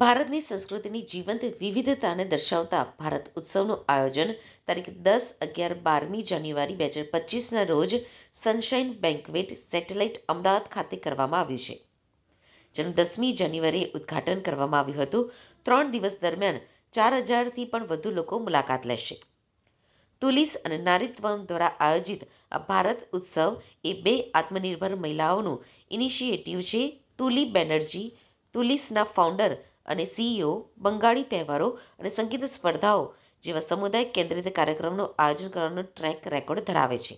ભારતની સંસ્કૃતિની જીવંત વિવિધતાને દર્શાવતા ભારત ઉત્સવનું આયોજન તારીખ દસ અગિયાર બારમી જાન્યુઆરી બે હજાર પચીસના રોજ સનશાઇન બેન્કવેટ સેટેલાઇટ અમદાવાદ ખાતે કરવામાં આવ્યું છે જેનું દસમી જાન્યુઆરીએ ઉદ્ઘાટન કરવામાં આવ્યું હતું ત્રણ દિવસ દરમિયાન ચાર હજારથી પણ વધુ લોકો મુલાકાત લેશે તુલિસ અને નારીત્વમ દ્વારા આયોજિત આ ભારત ઉત્સવ એ બે આત્મનિર્ભર મહિલાઓનું ઇનિશિએટિવ છે તુલી બેનર્જી તુલિસના ફાઉન્ડર અને સીઈઓ e બંગાળી તહેવારો અને સંગીત સ્પર્ધાઓ જેવા સમુદાય કેન્દ્રિત કાર્યક્રમનું આયોજન કરવાનો ટ્રેક રેકોર્ડ ધરાવે છે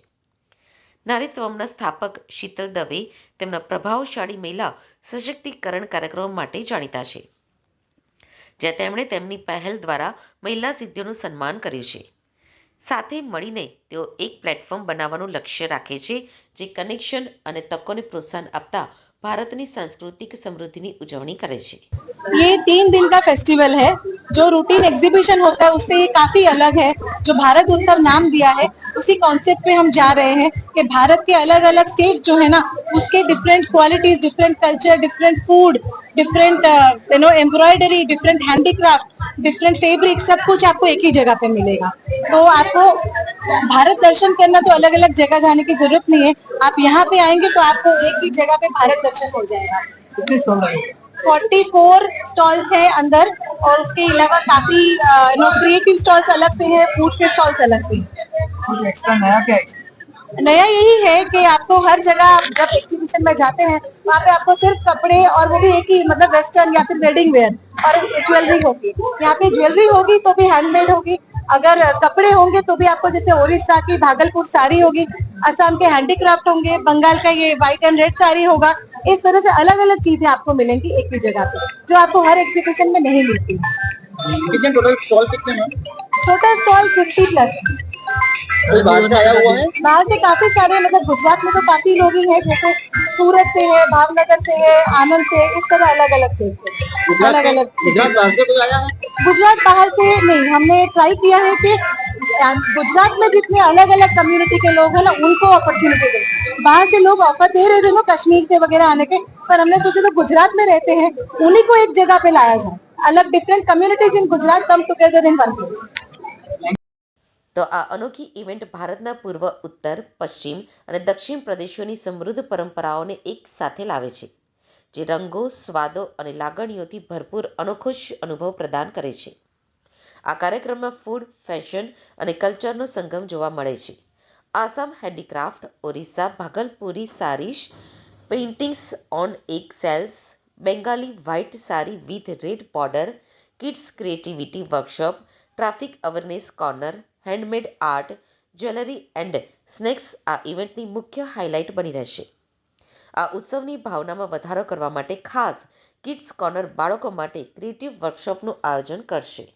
નારીત્વમના સ્થાપક શીતલ દવે તેમના પ્રભાવશાળી મહિલા સશક્તિકરણ કાર્યક્રમ માટે જાણીતા છે જ્યાં તેમણે તેમની પહેલ દ્વારા મહિલા સિદ્ધિઓનું સન્માન કર્યું છે સાથે મળીને તેઓ એક પ્લેટફોર્મ બનાવવાનું લક્ષ્ય રાખે છે જે કનેક્શન અને તકોને પ્રોત્સાહન આપતા ભારતની સાંસ્કૃતિક સમૃદ્ધિની ઉજવણી કરે છે ये तीन दिन का फेस्टिवल है जो रूटीन एग्जीबिशन होता है उससे ये काफी अलग है जो भारत उत्सव नाम दिया है उसी कॉन्सेप्ट पे हम जा रहे हैं कि भारत के अलग अलग स्टेट जो है ना उसके different qualities different culture different food different you know embroidery different handicraft different fabric सब कुछ आपको एक ही जगह पे मिलेगा तो आपको भारत दर्शन करना तो अलग अलग जगह जाने की जरूरत नहीं है आप यहाँ पे आएंगे तो आपको एक ही जगह पे भारत दर्शन हो जाएगा फोर्टी फोर स्टॉल्स है अंदर और उसके अलावा काफी क्रिएटिव स्टॉल्स अलग से है फूड के स्टॉल्स अलग से है नया क्या नया यही है कि आपको हर जगह जब एग्जीबिशन में जाते हैं वहाँ पे आपको सिर्फ कपड़े और वो भी एक ही मतलब वेस्टर्न या फिर वेडिंग वेयर और ज्वेलरी होगी यहाँ पे ज्वेलरी होगी तो भी हैंडमेड होगी अगर कपड़े होंगे तो भी आपको जैसे ओडिशा की भागलपुर साड़ी होगी असम के हैंडीक्राफ्ट होंगे बंगाल का ये व्हाइट एंड रेड साड़ी होगा इस तरह से अलग अलग चीजें आपको मिलेंगी एक ही जगह पे जो आपको हर एग्जीबिशन में नहीं मिलती कितने टोटल स्टॉल कितने हैं टोटल स्टॉल फिफ्टी प्लस है कोई बाहर से आया हुआ है बाहर से काफी सारे मतलब गुजरात में तो काफी लोग ही है जैसे सूरत से है भावनगर से है आनंद से इस तरह अलग अलग से अलग अलग गुजरात बाहर से है गुजरात बाहर से नहीं हमने ट्राई किया है की गुजरात में जितने अलग अलग कम्युनिटी के लोग हैं ना उनको अपॉर्चुनिटी दे बाहर से लोग ऑफर दे रहे थे ना कश्मीर से वगैरह आने के पर हमने सोचा तो गुजरात में रहते हैं उन्हीं को एक जगह पे लाया जाए अलग different communities in Gujarat come together in one place તો આ અનોખી ઇવેન્ટ ભારતના પૂર્વ ઉત્તર પશ્ચિમ અને દક્ષિણ પ્રદેશોની સમૃદ્ધ પરંપરાઓને એક સાથે લાવે છે જે રંગો સ્વાદો અને લાગણીઓથી ભરપૂર અનોખો અનુભવ પ્રદાન કરે છે આ કાર્યક્રમમાં ફૂડ ફેશન અને કલ્ચરનો સંગમ જોવા મળે છે Assam handicraft Orissa Bhagalpuri saris paintings on એક sales Bengali white sari with red border kids creativity workshop traffic awareness corner handmade art jewellery and snacks આ ઇવેન્ટની મુખ્ય હાઇલાઇટ બની રહેશે આ ઉત્સવની ભાવનામાં વધારો કરવા માટે ખાસ કિડ્સ કોર્નર બાળકો માટે ક્રિએટિવ વર્કશોપનું આયોજન કરશે